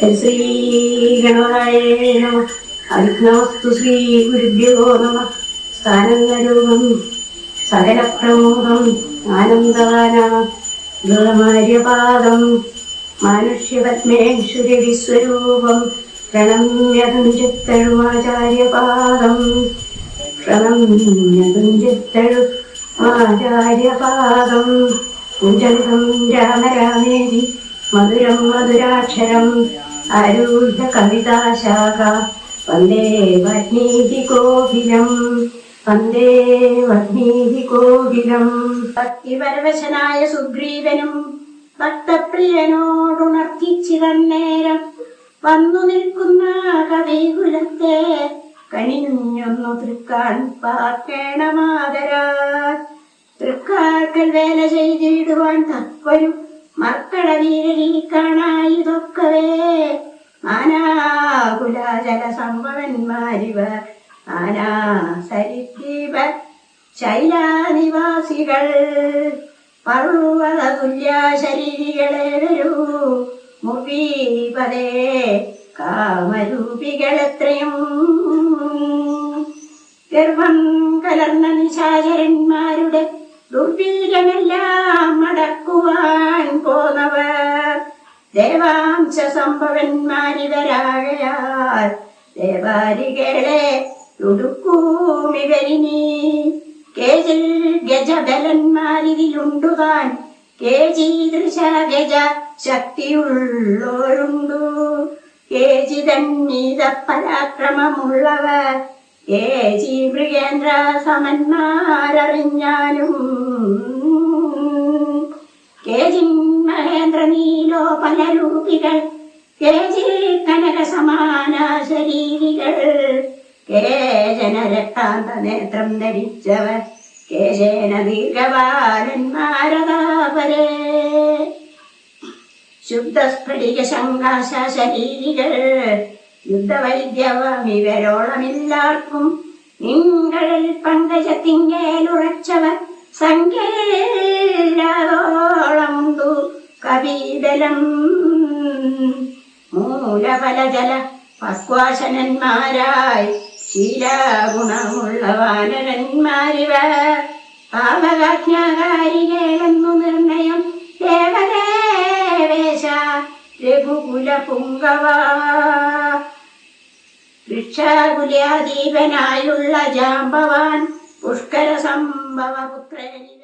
ശ്രീഗണായ നമ അവിഘ്നോസ്തു ശ്രീ ഗുരുഭ്യോ നമ സ്ഥാനരൂപം സകലപ്രമോദം ആനന്ദവാനാം ഗുണമാര്യപാദം മാനുഷ്യപത്മേശ്വരി വിശ്വരൂപം പ്രണമ്യതം ചിത്തഴുമാചാര്യപാദം പ്രണമ്യതം ചിത്തഴു ആചാര്യപാദം കുഞ്ചലിതം രാമരാമേരി മധുരം മധുരാക്ഷരം ആരൂഢ കവിതാശാഖ വന്ദേ വഗ്നീതി കോകിലം വന്ദേ വാൽമീകി കോകിലം ഭക്തിപരവശനായ സുഗ്രീവനും ഭക്തപ്രിയനോടുണർത്തിച്ചിതന്നേരം വന്നു നിൽക്കുന്ന കവികുലത്തെ കണിഞ്ഞൊന്നു തൃക്കാൻ പാർക്കേണമാതരാ തൃക്കാക്കൽ വേല ചെയ്തിടുവാൻ തത്വരും മർക്കട വീരരി കാണായിതൊക്കവേ നാനാകുലാചല സംഭവന്മാരിവർ ആനാ സരിദ്വീപ ശൈലാനിവാസികൾ. പർവത തുല്യ ശരീരികളെ വരൂ മുവീപതേ കാമരൂപികളെത്രയും. ഗർഭം കലർന്ന നിശാചരന്മാരുടെ ദുർവീരമെല്ലാം മടക്കുവാൻ ദേവാംശ സംഭവന്മാരിവരാകയാൽ ദേവാരികളെ ഉടുക്കൂമിവരിനി. കേജിൽ ഗജബലന്മാരിതിലുണ്ടുതാൻ കേജീദൃശ ഗജ ശക്തിയുള്ളോരുണ്ടു. കേജി തന്നീത പരാക്രമമുള്ളവർ കേജി മൃഗേന്ദ്ര സമന്മാരറിഞ്ഞാലും കേജിൻ മഹേന്ദ്ര നീലോ പല രൂപികൾ കേജിൽ കനക സമാന ശരീരികൾ കേജന നേത്രം ധരിച്ചവർ കേശേന ദീർഘപാലന്മാരതാപരേ ശുദ്ധസ്ഫടിക ശങ്കാശ ശരീരികൾ യുദ്ധവൈദ്യവം ഇവരോളമില്ലാർക്കും നിങ്ങൾ പങ്കജത്തിങ്കേലുറച്ചവർ സംഖ്യയില്ലാതോളമുണ്ടു കവിബലം മൂലഫലജല പക്വാശനന്മാരായി ശീലാഗുണമുള്ള വാനരന്മാരിവർ പാപകാജ്ഞാകാരികളെന്നു നിർണയം ദേവദേവേശ രഘുകുല പുങ്കവ വൃക്ഷകുലാദീപനായുള്ള ജാമ്പവാൻ പുഷ്കര സംഭവ പുത്രനിവ